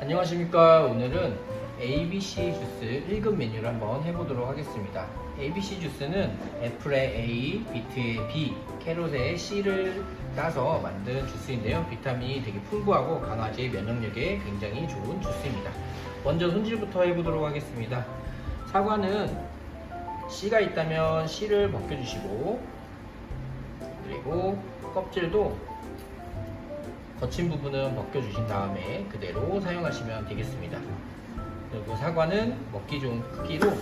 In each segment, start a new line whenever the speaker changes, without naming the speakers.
안녕하십니까. 오늘은 ABC 주스 1급 메뉴를 한번 해보도록 하겠습니다. ABC 주스는 애플의 A, 비트의 B, 캐롯의 C를 따서 만든 주스인데요. 비타민이 되게 풍부하고 강아지의 면역력에 굉장히 좋은 주스입니다. 먼저 손질부터 해보도록 하겠습니다. 사과는 C가 있다면 C를 벗겨주시고 그리고 껍질도 거친 부분은 벗겨주신 다음에 그대로 사용하시면 되겠습니다. 그리고 사과는 먹기 좋은 크기로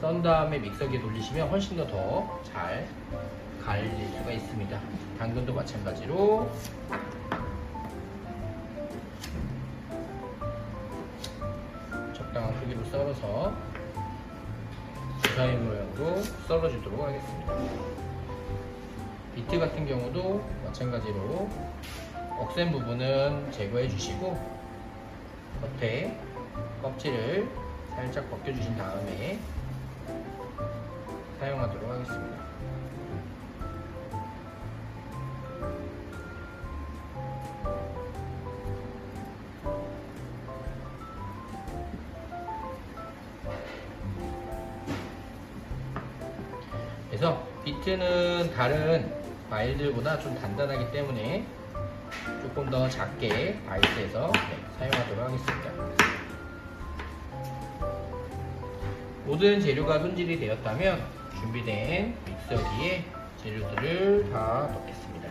썬 다음에 믹서기에 돌리시면 훨씬 더 더 잘 갈릴 수가 있습니다. 당근도 마찬가지로 적당한 크기로 썰어서 주사위 모양으로 썰어주도록 하겠습니다. 비트 같은 경우도 마찬가지로 억센 부분은 제거해 주시고 겉에 껍질을 살짝 벗겨 주신 다음에 사용하도록 하겠습니다. 그래서 비트는 다른 과일들보다 좀 단단하기 때문에 조금 더 작게 바이트해서 네, 사용하도록 하겠습니다. 모든 재료가 손질이 되었다면 준비된 믹서기에 재료들을 다 넣겠습니다.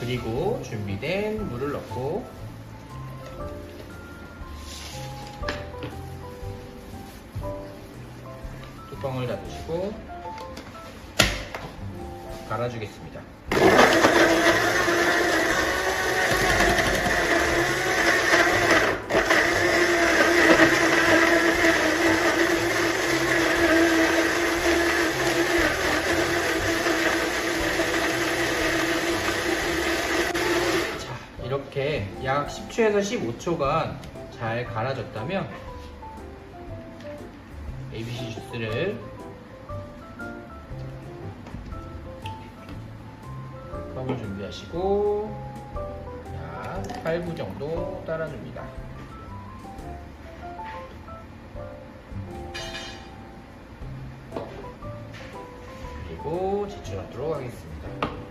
그리고 준비된 물을 넣고 뚜껑을 닫으시고 갈아주겠습니다. 자, 이렇게 약 10초에서 15초간 잘 갈아졌다면 ABC 주스를 컵을 준비하시고 약 8부 정도 따라줍니다. 그리고 제출하도록 하겠습니다.